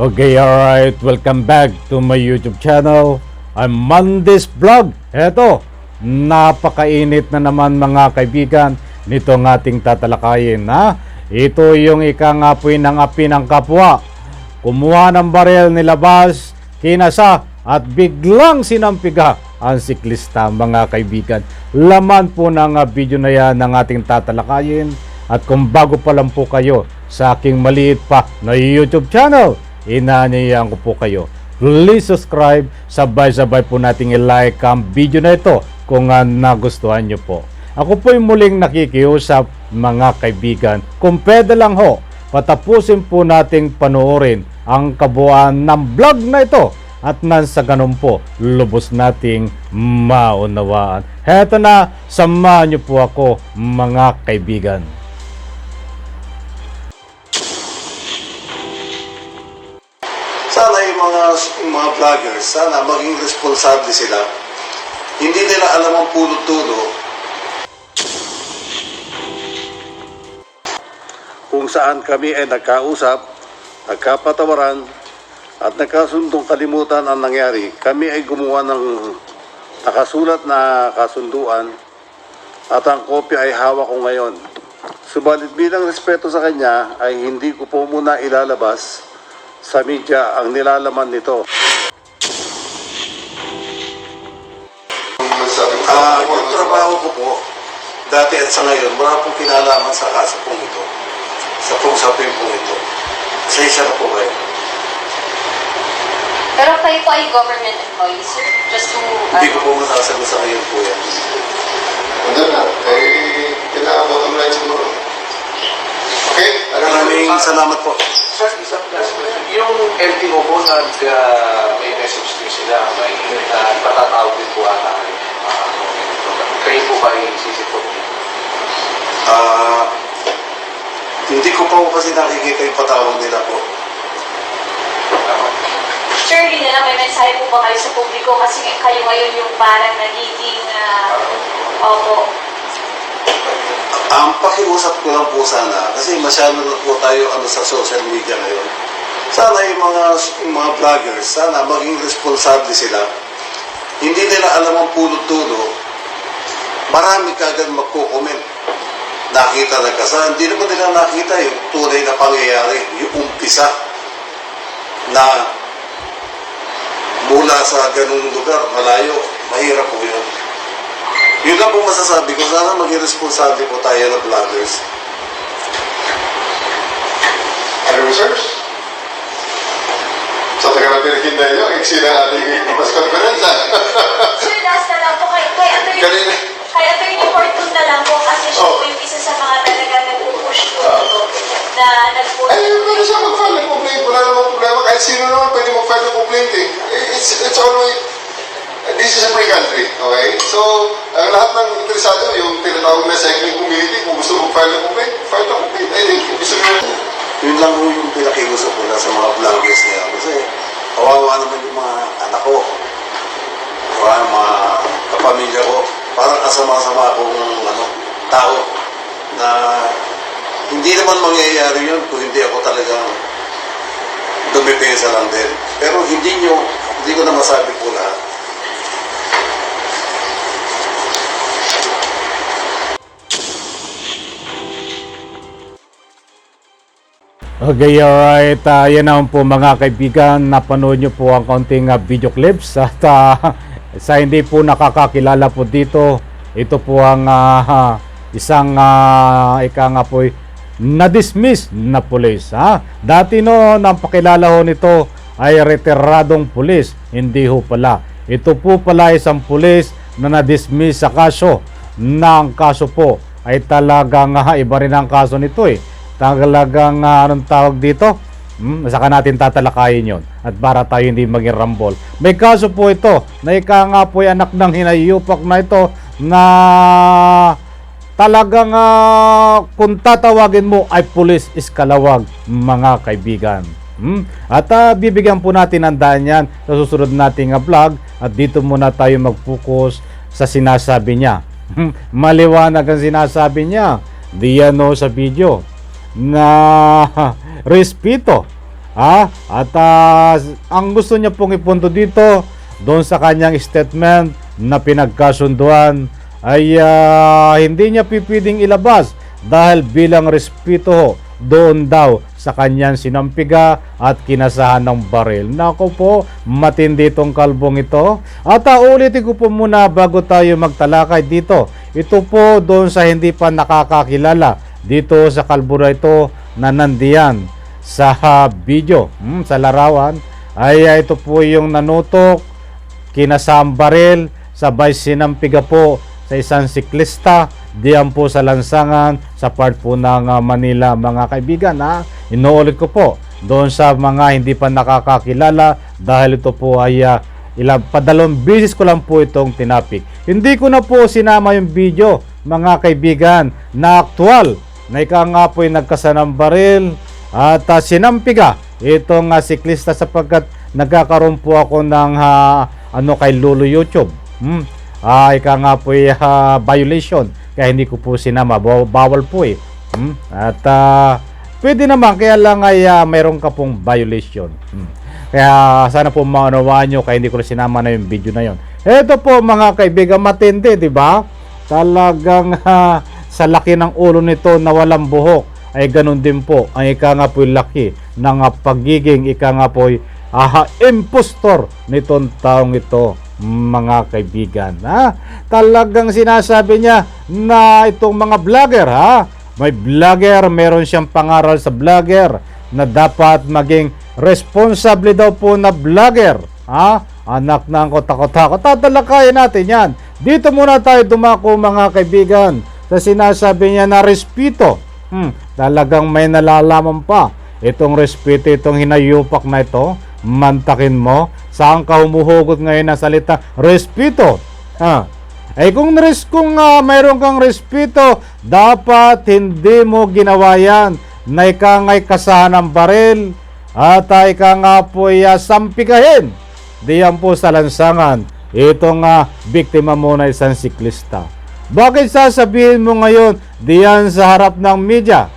Okay, alright. Welcome back to my YouTube channel. I'm Mondays Vlog. Eto, napakainit na naman mga kaibigan nitong ating tatalakayin. Ha? Ito yung ikangapoy ng api ng kapwa. Kumuha ng barel nilabas, kinasa at biglang sinampiga ang siklista mga kaibigan. Laman po ng video na yan ng ating tatalakayin. At kung bago pa lang po kayo sa aking maliit pa na YouTube channel, inanyayan ko po kayo. Please subscribe, sabay-sabay po nating i-like ang video na ito kung uh, nagustuhan nyo po. Ako po yung muling nakikiusap mga kaibigan. Kung pwede lang ho, patapusin po nating panoorin ang kabuuan ng vlog na ito at nang sa ganun po, lubos nating maunawaan. Heto na, samahan niyo po ako mga kaibigan. Vloggers, sana maging responsable sila. Hindi nila alam ang punot-tulo kung saan kami ay nagkausap, nagkapatawaran, at nagkasundong kalimutan ang nangyari. Kami ay gumawa ng nakasulat na kasunduan at ang kopya ay hawak ko ngayon. Subalit bilang respeto sa kanya ay hindi ko po muna ilalabas sa media ang nilalaman nito. Ah, yung trabaho ko po, dati at sa ngayon, wala pong kinalaman sa kaso pong ito. Sa pong sapin pong ito. Sa isa na po kayo. Pero kayo po ay government employee, sir? Just to... Hindi ko po masasagot sa ngayon po yan. Ano na? Eh, kami lang siguro. Okay? Maraming salamat po. Sir, isang last question. Yung LTO po, nag, uh, may message din sila, may uh, patatawag din po ata. Kayo po ba isisip po? Ah, hindi ko pa po kasi nakikita yung patawag nila po. Sir, hindi na lang may mensahe po ba kayo sa publiko kasi kayo ngayon yung parang nagiging... ah, opo. Ang pakiusap ko lang po sana, kasi masyado na po tayo ano, sa social media ngayon. Sana yung mga, yung mga vloggers, sana maging responsable sila. Hindi nila alam ang punot-tulo. Marami kagad magko-comment. Nakita na kasa, hindi naman nila nakita yung tunay na pangyayari, yung umpisa na mula sa ganung lugar, malayo, mahirap po yun. Yun lang po masasabi ko. Sana maging responsable po tayo na vloggers. Ano research? Sa taga na pinakintay nyo, iksi na ating press conference, ha? Sir, last na lang po kay, kay Attorney... Kanina. Kay Attorney Fortune na lang po kasi siya Oh. po yung isa sa mga talaga nag-push po dito na nag-push. Ay, pwede siya mag-file ng complaint. Wala namang problema. Kahit sino naman pwede mag-file ng complaint, eh. It's, it's always... This is a free country, okay? So, ang lahat ng interesado, yung tinatawag na cycling community, kung gusto mag-file ng complaint, file ng complaint. I think, gusto nyo Yun lang po yung pinakiusap ko na sa mga vloggers ngayon. Kasi kawawa naman yung mga anak ko. Kawawa yung mga kapamilya ko. Parang kasama-sama akong ano, tao na hindi naman mangyayari yun kung hindi ako talagang dumipensa lang din. Pero hindi nyo, hindi ko na masabi po lahat. Okay, alright. Uh, yan naman po mga kaibigan. Napanood nyo po ang kaunting ah, video clips. At ah, sa hindi po nakakakilala po dito, ito po ang ah, isang uh, ika nga po na-dismiss na pulis. Ha? Dati no, ang pakilala ho nito ay retiradong pulis. Hindi ho pala. Ito po pala isang pulis na na-dismiss sa kaso na ang kaso po ay talagang ah, iba rin ang kaso nito eh talagang uh, anong tawag dito? Hmm, saka natin tatalakayin yon at para tayo hindi maging rambol. May kaso po ito na ika nga po anak ng hinayupak na ito na talagang uh, kung tatawagin mo ay pulis iskalawag mga kaibigan. Hmm? At uh, bibigyan po natin ng daan yan sa susunod nating uh, vlog at dito muna tayo mag-focus sa sinasabi niya. Hmm, Maliwanag ang sinasabi niya. Diyan no sa video na respeto Ha? At ah, ang gusto niya pong ipunto dito doon sa kanyang statement na pinagkasunduan ay ah, hindi niya pipiding ilabas dahil bilang respeto ho, doon daw sa kanyang sinampiga at kinasahan ng baril. Nako po, matindi itong kalbong ito. At uh, ulitin ko po muna bago tayo magtalakay dito. Ito po doon sa hindi pa nakakakilala dito sa kalbo na ito na nandiyan sa video, hmm, sa larawan. Ay ito po yung nanutok, kinasahang baril, sabay sinampiga po sa isang siklista diyan po sa lansangan sa part po ng ah, Manila mga kaibigan ha. Inuulit ko po doon sa mga hindi pa nakakakilala dahil ito po ay ah, ilang padalong bisis ko lang po itong tinapik. Hindi ko na po sinama yung video mga kaibigan na aktual na ika nga po ay nagkasanang baril at ah, sinampiga itong ah, siklista sapagkat nagkakaroon po ako ng ah, ano kay Lolo YouTube. Hmm. Ah, ika nga po ay ah, violation kaya hindi ko po sinama. Baw- Bawal po eh. Hmm. At ah, pwede naman kaya lang ay ah, mayroon ka pong violation. Hmm. Kaya sana po maunawaan nyo kaya hindi ko na sinama na yung video na yon. Ito po mga kaibigan matindi, di ba? Talagang ah, sa laki ng ulo nito na walang buhok ay ganun din po. Ang ika nga po laki ng pagiging ika nga po aha, impostor nitong taong ito mga kaibigan ha? talagang sinasabi niya na itong mga vlogger ha? May vlogger meron siyang pangaral sa vlogger na dapat maging responsable daw po na vlogger ha? Anak ng kotakot-takot tatalakayin natin yan. Dito muna tayo dumako mga kaibigan sa sinasabi niya na respeto. Hmm, talagang may nalalaman pa. Itong respeto itong hinayupak na ito mantakin mo. Saan ka humuhugot ngayon ng salita respeto ha? Ay kung res kung ah, mayroon kang respeto dapat hindi mo ginawa yan. Na ikangay kasahan ng baril at uh, ika nga po ay ah, sampikahin. Diyan po sa lansangan. Itong ah, biktima mo na isang siklista bakit sasabihin mo ngayon diyan sa harap ng media.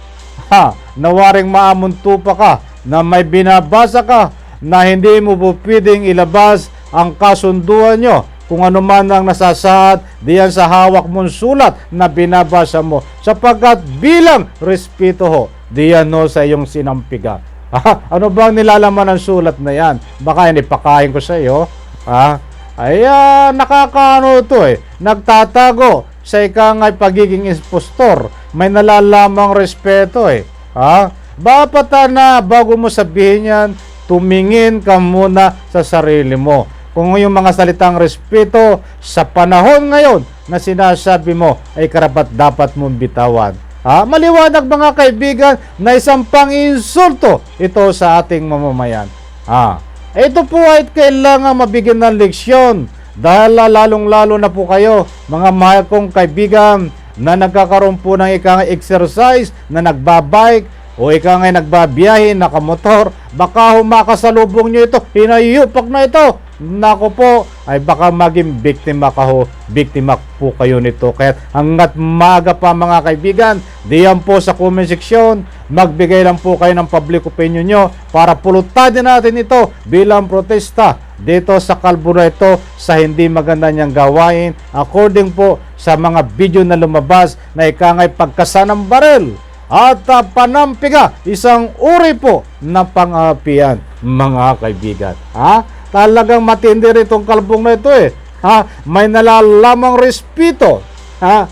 Ha, nawaring maamunto pa ka na may binabasa ka na hindi mo po pwedeng ilabas ang kasunduan nyo. Kung ano man ang nasasaad diyan sa hawak mong sulat na binabasa mo. Sapagkat bilang respeto ho diyan no sa iyong sinampiga. Ha, ano bang nilalaman ng sulat na yan? Baka yan ipakain ko sa iyo ha? Ay ah, nakakaano to eh nagtatago sa ikangay pagiging impostor may nalalamang respeto eh ha dapat na bago mo sabihin yan tumingin ka muna sa sarili mo. Kung yung mga salitang respeto sa panahon ngayon na sinasabi mo ay karapat dapat mong bitawan. Ha? Maliwanag mga kaibigan na isang pang-insulto ito sa ating mamamayan. Ha? Ito po ay kailangan mabigyan ng leksyon dahil lalong-lalo na po kayo mga mahal kong kaibigan na nagkakaroon po ng ikang exercise na nagbabike o ikaw ngay nagbabiyahe, nakamotor, baka humakasalubong nyo ito, hinayupak na ito. Nako po, ay baka maging biktima ka ho, biktima po kayo nito. Kaya hanggat maga pa mga kaibigan, diyan po sa comment section, magbigay lang po kayo ng public opinion nyo para pulutadin natin ito bilang protesta dito sa kalbo na ito sa hindi maganda niyang gawain according po sa mga video na lumabas na ikangay pagkasanang barel at uh, panampiga, isang uri po ng pangapian, mga kaibigan. Ha? Talagang matindi rin itong kalbong na ito eh. Ha? May nalalamang respeto. Ha?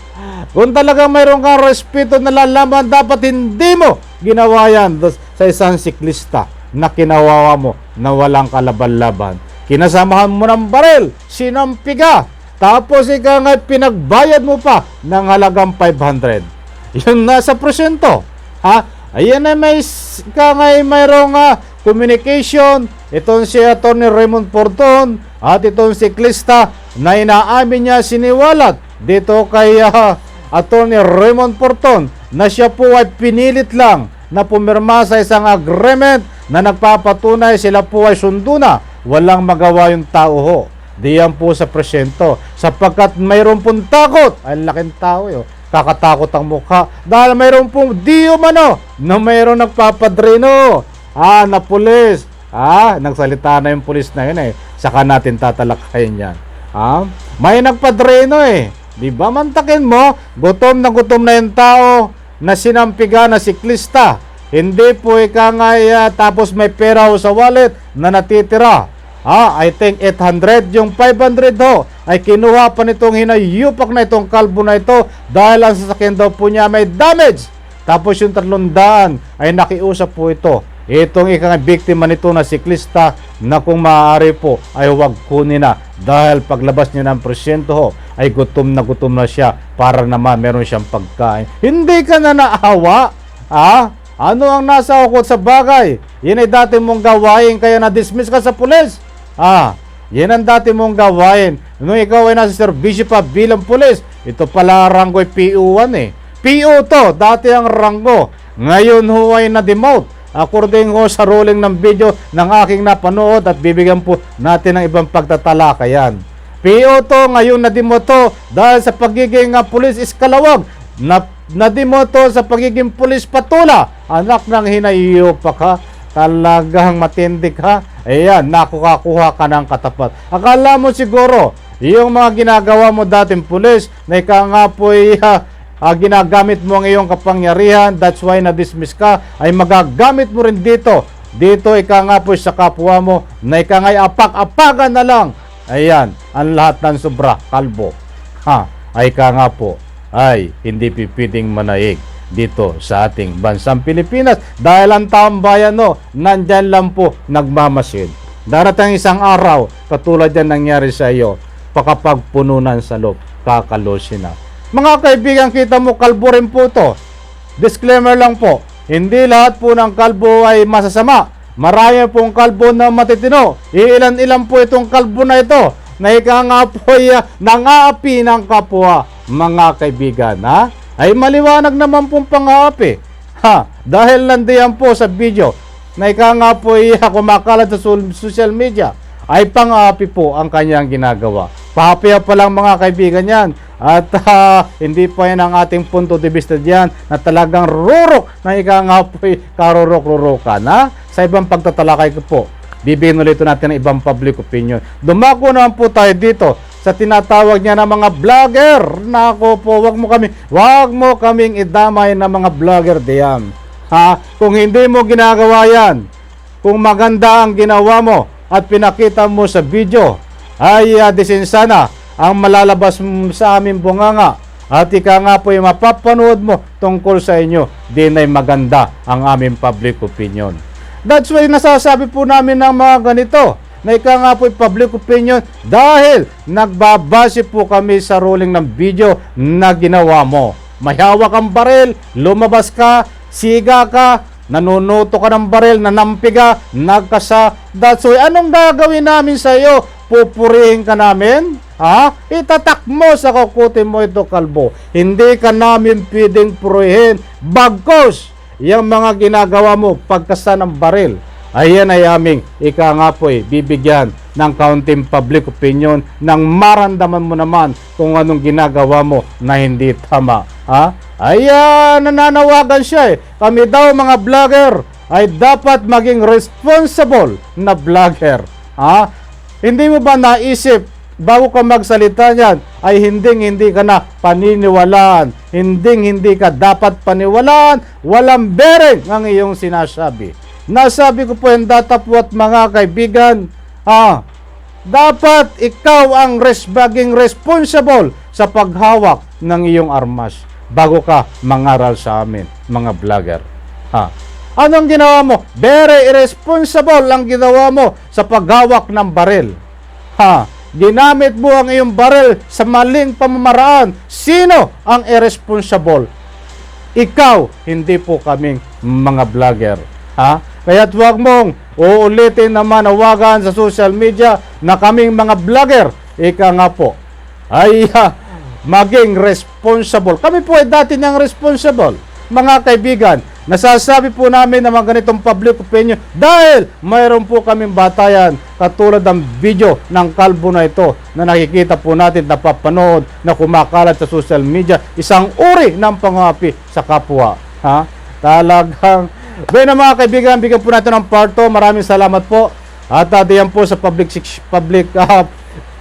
Kung talagang mayroon kang respeto na lalaman, dapat hindi mo ginawa yan sa isang siklista na kinawawa mo na walang kalaban-laban. Kinasamahan mo ng baril, sinampiga, tapos ikaw nga pinagbayad mo pa ng halagang 500 yung nasa prosento. Ha? Ayan na may ka nga mayroong uh, communication. Itong si Atty. Raymond Porton at itong siklista na inaamin niya siniwalat dito kay uh, Atty. Raymond Porton na siya po ay pinilit lang na pumirma sa isang agreement na nagpapatunay sila po ay sundo na. Walang magawa yung tao ho. Diyan po sa presento. Sapagkat mayroon pong takot. Ay laking tao yun kakatakot ang mukha dahil mayroon pong di umano na mayroon nagpapadrino ah, na pulis. Ah, nagsalita na yung pulis na yun eh. Saka natin tatalakayin yan. Ah, may nagpadreno eh. Di ba? Mantakin mo, gutom na gutom na yung tao na sinampiga na siklista. Hindi po ika nga ah, tapos may pera sa wallet na natitira. Ah, I think 800 yung 500 ho ay kinuha pa nitong hinayupak na itong kalbo na ito dahil ang sasakyan daw po niya may damage. Tapos yung 300 ay nakiusap po ito. Itong ikang biktima nito na siklista na kung maaari po ay huwag kunin na dahil paglabas niya ng presyento ho ay gutom na gutom na siya para naman meron siyang pagkain. Hindi ka na naawa? Ah? Ano ang nasa ukot sa bagay? Yan ay dati mong gawain kaya na-dismiss ka sa pulis. Ah, yan ang dati mong gawain. Nung ikaw ay nasa serbisyo pa bilang pulis, ito pala ang ranggo ay PO1 eh. PO to, dati ang ranggo. Ngayon ho ay na-demote. According ho sa ruling ng video ng aking napanood at bibigyan po natin ng ibang pagtatalakayan. PO to, ngayon na-demote dahil sa pagiging uh, pulis iskalawag. Na, na-demote to sa pagiging pulis patula. Anak ng hinayo pa ka. Talagang matindi ka. Ayan, nakukakuha ka ng katapat. Akala mo siguro, yung mga ginagawa mo dating pulis, na ika nga po ay ah, ah, ginagamit mo ang iyong kapangyarihan, that's why na-dismiss ka, ay magagamit mo rin dito. Dito ika nga po sa kapwa mo, na ika nga apak-apagan na lang. Ayan, ang lahat ng sobra, kalbo. Ha, ay ika nga po, ay hindi pipiting manaig dito sa ating bansang Pilipinas dahil ang taong bayan no, nandyan lang po nagmamasid. Darating isang araw, katulad yan nangyari sa iyo, pakapagpununan sa loob, kakalosin na. Mga kaibigan, kita mo, kalbo rin po to. Disclaimer lang po, hindi lahat po ng kalbo ay masasama. Marami pong kalbo na matitino. Iilan-ilan po itong kalbo na ito na ika nga po ay ah, nangaapi ng kapwa mga kaibigan. Ha? Ay maliwanag naman pong pang-aapi. Ha? Dahil nandiyan po sa video na ika nga po ay kumakalat sa social media ay pang-aapi po ang kanyang ginagawa. Pahapiya pa lang mga kaibigan yan. At ah, hindi pa yan ang ating punto de vista diyan na talagang rurok na ika nga po ay karurok-rurokan. Ha? Sa ibang pagtatalakay ko po, bibigyan ulit natin ng ibang public opinion. Dumako naman po tayo dito sa tinatawag niya ng mga vlogger. Nako po, wag mo kami, wag mo kaming idamay ng mga vlogger diyan. Ha? Kung hindi mo ginagawa yan, kung maganda ang ginawa mo at pinakita mo sa video, ay uh, disin sana ang malalabas sa aming bunganga. At ika nga po yung mapapanood mo tungkol sa inyo, din ay maganda ang aming public opinion. That's why nasasabi po namin ng mga ganito na ika nga po public opinion dahil nagbabase po kami sa ruling ng video na ginawa mo. May hawak ang baril, lumabas ka, siga ka, nanunuto ka ng baril, nanampiga, nagkasa. That's why, anong gagawin namin sa iyo? Pupurihin ka namin? Ha? Itatak mo sa kukutin mo ito, kalbo. Hindi ka namin pwedeng purihin. Bagkos, yung mga ginagawa mo pagkasa ng baril. Ayan ay aming ika nga po eh, bibigyan ng counting public opinion nang marandaman mo naman kung anong ginagawa mo na hindi tama. Ha? Ayan, nananawagan siya eh. Kami daw mga vlogger ay dapat maging responsible na vlogger. Ha? Hindi mo ba naisip bago ka magsalita niyan ay hinding hindi ka na paniniwalaan. Hinding hindi ka dapat paniwalaan. Walang bearing ang iyong sinasabi. Nasabi ko po yung datapwat mga kaibigan, ah, dapat ikaw ang res maging responsible sa paghawak ng iyong armas bago ka mangaral sa amin, mga vlogger. Ha? Anong ginawa mo? Very irresponsible ang ginawa mo sa paghawak ng baril. Ha? Ginamit mo ang iyong baril sa maling pamamaraan. Sino ang irresponsible? Ikaw, hindi po kaming mga vlogger. Ha? Kaya't huwag mong uulitin na manawagan sa social media na kaming mga vlogger. Ika nga po, ay ah, maging responsible. Kami po ay dati niyang responsible. Mga kaibigan, nasasabi po namin ng mga ganitong public opinion dahil mayroon po kaming batayan katulad ng video ng kalbo na ito na nakikita po natin napapanood na kumakalat sa social media isang uri ng pangapi sa kapwa. Ha? Talagang Bueno mga kaibigan, bigyan po natin ng part 2. Maraming salamat po. At uh, diyan po sa public public ah,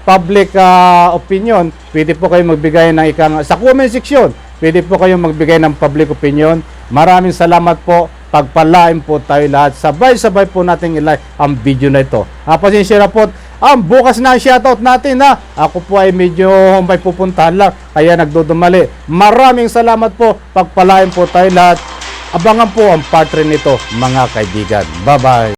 public ah, opinion, pwede po kayo magbigay ng ikang sa comment section. Pwede po kayo magbigay ng public opinion. Maraming salamat po. Pagpalain po tayo lahat. Sabay-sabay po nating ilike ang video na ito. Ah, pasensya na po. Ang bukas na ang shoutout natin ha. Ako po ay medyo may pupuntahan lang. Kaya nagdudumali. Maraming salamat po. Pagpalain po tayo lahat. Abangan po ang part 3 nito mga kaibigan. Bye-bye.